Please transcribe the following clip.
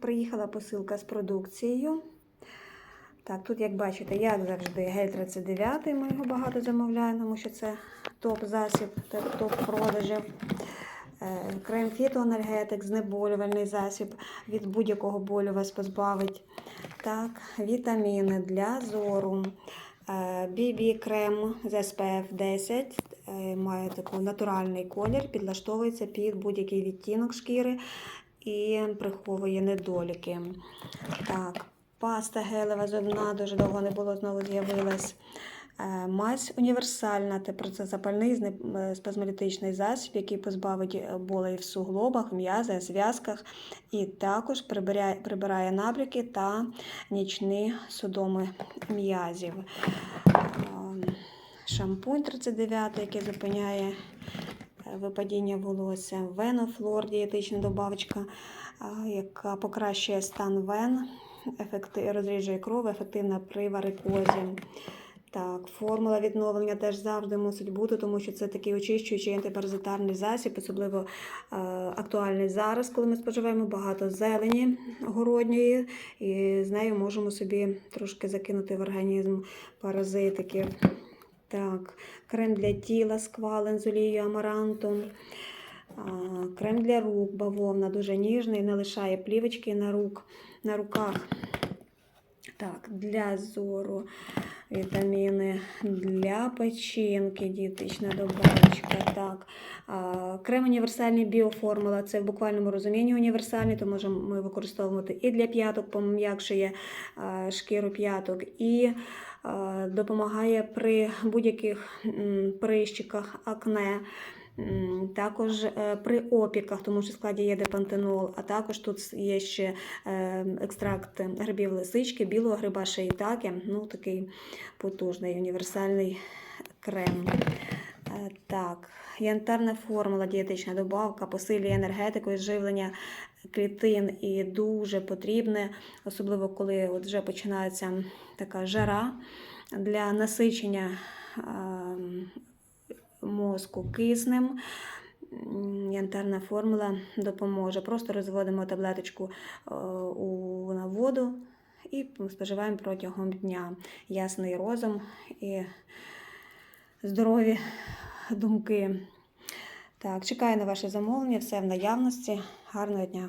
приїхала посилка з продукцією. Так, тут, як бачите, як завжди, гель 39, ми його багато замовляємо, тому що це топ-засіб, топ-продажів. Е, Крем фітоенергетик, знеболювальний засіб від будь-якого болю вас позбавить. Так, вітаміни для зору. BB крем з SPF 10 е, має такий натуральний колір, підлаштовується під будь-який відтінок шкіри і приховує недоліки. Так, паста гелева зубна дуже довго не було, знову з'явилась. Е, Мазь універсальна, тепер це зне- е, спазмолітичний засіб, який позбавить е, болей в суглобах, м'язах, зв'язках і також прибирає, прибирає набряки та нічні судоми м'язів. Ем, Шампунь 39, який зупиняє випадіння волосся, Венофлор, дієтична добавочка, яка покращує стан вен, ефекти, розріджує кров, ефективна при варикозі. Так, формула відновлення теж завжди мусить бути, тому що це такий очищуючий антипаразитарний засіб, особливо е, актуальний зараз, коли ми споживаємо багато зелені городньої, і з нею можемо собі трошки закинути в організм паразитиків. Так, крем для тіла сквален з олією амарантом, Крем для рук, бавовна, дуже ніжний, не лишає плівочки на, рук, на руках. Так, для зору вітаміни, для печінки, дієтична добавочка. Так. Крем універсальний біоформула. Це в буквальному розумінні універсальний, то можемо ми використовувати і для п'яток, пом'якшує шкіру п'яток, і допомагає при будь-яких прищиках, акне. Також е, при опіках, тому що в складі є депантенол, а також тут є ще е, екстракт грибів лисички, білого гриба шиїтаки, ну такий потужний універсальний крем. Е, Так, янтарна формула, дієтична добавка, посилює енергетику і живлення клітин і дуже потрібне, особливо коли от вже починається така жара для насичення ем, мозку киснем. Янтарна формула допоможе. Просто розводимо таблеточку е, у, на воду і споживаємо протягом дня. Ясний розум і здорові думки. Так, чекаю на ваше замовлення, все в наявності. Гарного дня!